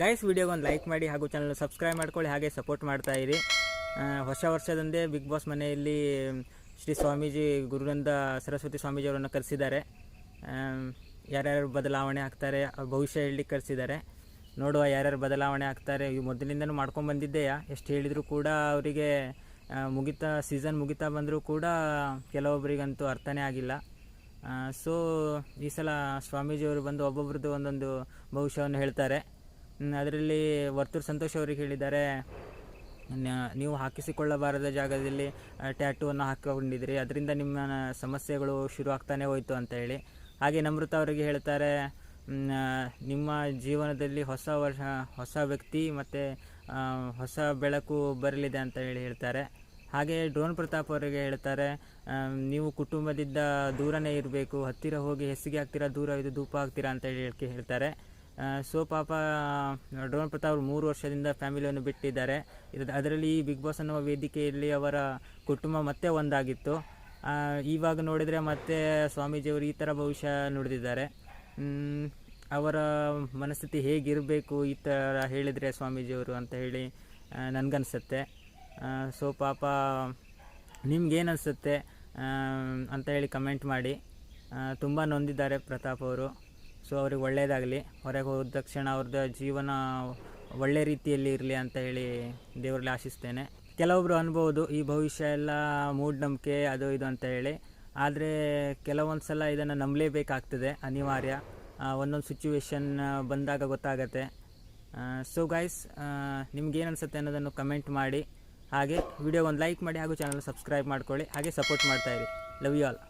Guys ವಿಡಿಯೋಗೆ ಒಂದು like ಮಾಡಿ ಹಾಗೂ ಚಾನಲ್ ಸಬ್ಸ್ಕ್ರೈಬ್ ಮಾಡ್ಕೊಳ್ಳಿ, ಹಾಗೆ ಸಪೋರ್ಟ್ ಮಾಡ್ತಾ ಇರಿ. ಹೊಸ ವರ್ಷದಂದೇ ಬಿಗ್ ಬಾಸ್ ಮನೆಯಲ್ಲಿ ಶ್ರೀ ಸ್ವಾಮೀಜಿ, ಗುರುನಂದ ಸರಸ್ವತಿ ಸ್ವಾಮೀಜಿ ಅವರನ್ನು ಕರೆಸಿದ್ದಾರೆ ಯಾರ್ಯಾರು ಬದಲಾವಣೆ ಆಗ್ತಾರೆ, ಭವಿಷ್ಯ ಹೇಳಲಿಕ್ಕೆ ಕರೆಸಿದ್ದಾರೆ. ನೋಡುವ ಯಾರ್ಯಾರು ಬದಲಾವಣೆ ಆಗ್ತಾರೆ, ಇವು ಮೊದಲಿಂದನೂ ಮಾಡ್ಕೊಂಡು ಬಂದಿದ್ದೆಯಾ? ಎಷ್ಟು ಹೇಳಿದರೂ ಕೂಡ ಅವರಿಗೆ ಮುಗಿತಾ ಸೀಸನ್ ಮುಗಿತಾ ಬಂದರೂ ಕೂಡ ಕೆಲವೊಬ್ಬರಿಗಂತೂ ಅರ್ಥನೇ ಆಗಿಲ್ಲ. ಸೊ ಈ ಸಲ ಸ್ವಾಮೀಜಿಯವರು ಬಂದು ಒಬ್ಬೊಬ್ರದ್ದು ಒಂದೊಂದು ಭವಿಷ್ಯವನ್ನು ಹೇಳ್ತಾರೆ. ಅದರಲ್ಲಿ ವರ್ತೂರು ಸಂತೋಷ್ ಅವರಿಗೆ ಹೇಳಿದ್ದಾರೆ ನೀವು ಹಾಕಿಸಿಕೊಳ್ಳಬಾರದ ಜಾಗದಲ್ಲಿ ಟ್ಯಾಟೂವನ್ನು ಹಾಕಿಕೊಂಡಿದ್ದೀರಿ, ಅದರಿಂದ ನಿಮ್ಮ ಸಮಸ್ಯೆಗಳು ಶುರು ಆಗ್ತಾನೆ ಹೋಯಿತು ಅಂತ ಹೇಳಿ. ಹಾಗೆ ನಮೃತ ಅವರಿಗೆ ಹೇಳ್ತಾರೆ ನಿಮ್ಮ ಜೀವನದಲ್ಲಿ ಹೊಸ ವರ್ಷ, ಹೊಸ ವ್ಯಕ್ತಿ ಮತ್ತು ಹೊಸ ಬೆಳಕು ಬರಲಿದೆ ಅಂತ ಹೇಳಿ ಹೇಳ್ತಾರೆ. ಹಾಗೆ ಡ್ರೋನ್ ಪ್ರತಾಪ್ ಅವರಿಗೆ ಹೇಳ್ತಾರೆ ನೀವು ಕುಟುಂಬದಿಂದ ದೂರನೇ ಇರಬೇಕು, ಹತ್ತಿರ ಹೋಗಿ ಹೆಸಿಗೆ ಆಗ್ತೀರಾ ದೂರ ಇದು ಧೂಪ ಆಗ್ತೀರಾ ಅಂತ ಹೇಳಿ ಹೇಳ್ತಾರೆ. ಸೊ ಪಾಪ ಡ್ರೋನ್ ಪ್ರತಾಪ್ ಅವರು ಮೂರು ವರ್ಷದಿಂದ ಫ್ಯಾಮಿಲಿಯನ್ನು ಬಿಟ್ಟಿದ್ದಾರೆ. ಇದು ಅದರಲ್ಲಿ ಈ ಬಿಗ್ ಬಾಸ್ ಅನ್ನುವ ವೇದಿಕೆಯಲ್ಲಿ ಅವರ ಕುಟುಂಬ ಮತ್ತೆ ಒಂದಾಗಿತ್ತು. ಇವಾಗ ನೋಡಿದರೆ ಮತ್ತೆ ಸ್ವಾಮೀಜಿಯವರು ಈ ಥರ ಭವಿಷ್ಯ ನುಡಿದಿದ್ದಾರೆ. ಅವರ ಮನಸ್ಥಿತಿ ಹೇಗಿರಬೇಕು ಈ ಥರ ಹೇಳಿದರೆ ಸ್ವಾಮೀಜಿಯವರು ಅಂತ ಹೇಳಿ ನನಗನ್ಸುತ್ತೆ. ಸೊ ಪಾಪ ನಿಮ್ಗೇನು ಅನಿಸುತ್ತೆ ಅಂತ ಹೇಳಿ ಕಮೆಂಟ್ ಮಾಡಿ. ತುಂಬ ನೊಂದಿದ್ದಾರೆ ಪ್ರತಾಪ್ ಅವರು. ಸೊ ಅವ್ರಿಗೆ ಒಳ್ಳೆಯದಾಗಲಿ ಹೊರಗೆ ಹೋದ ತಕ್ಷಣ ಅವ್ರದ್ದು ಜೀವನ ಒಳ್ಳೆ ರೀತಿಯಲ್ಲಿ ಇರಲಿ ಅಂತ ಹೇಳಿ ದೇವರಲ್ಲಿ ಆಶಿಸ್ತೇನೆ. ಕೆಲವೊಬ್ಬರು ಅನ್ಬೋದು, ಈ ಭವಿಷ್ಯ ಎಲ್ಲ ಮೂಢನಂಬಿಕೆ ಅದು ಇದು ಅಂತ ಹೇಳಿ. ಆದರೆ ಕೆಲವೊಂದು ಸಲ ಇದನ್ನು ನಂಬಲೇಬೇಕಾಗ್ತದೆ, ಅನಿವಾರ್ಯ. ಒಂದೊಂದು ಸಿಚುವೇಶನ್ ಬಂದಾಗ ಗೊತ್ತಾಗತ್ತೆ. ಸೊ ಗೈಸ್ ನಿಮ್ಗೇನು ಅನಿಸುತ್ತೆ ಅನ್ನೋದನ್ನು ಕಮೆಂಟ್ ಮಾಡಿ. ಹಾಗೆ ವಿಡಿಯೋ ಒಂದು ಲೈಕ್ ಮಾಡಿ ಹಾಗೂ ಚಾನಲ್ ಸಬ್ಸ್ಕ್ರೈಬ್ ಮಾಡ್ಕೊಳ್ಳಿ. ಹಾಗೆ ಸಪೋರ್ಟ್ ಮಾಡ್ತಾಯಿರಿ ಲವ್ ಯು ಆಲ್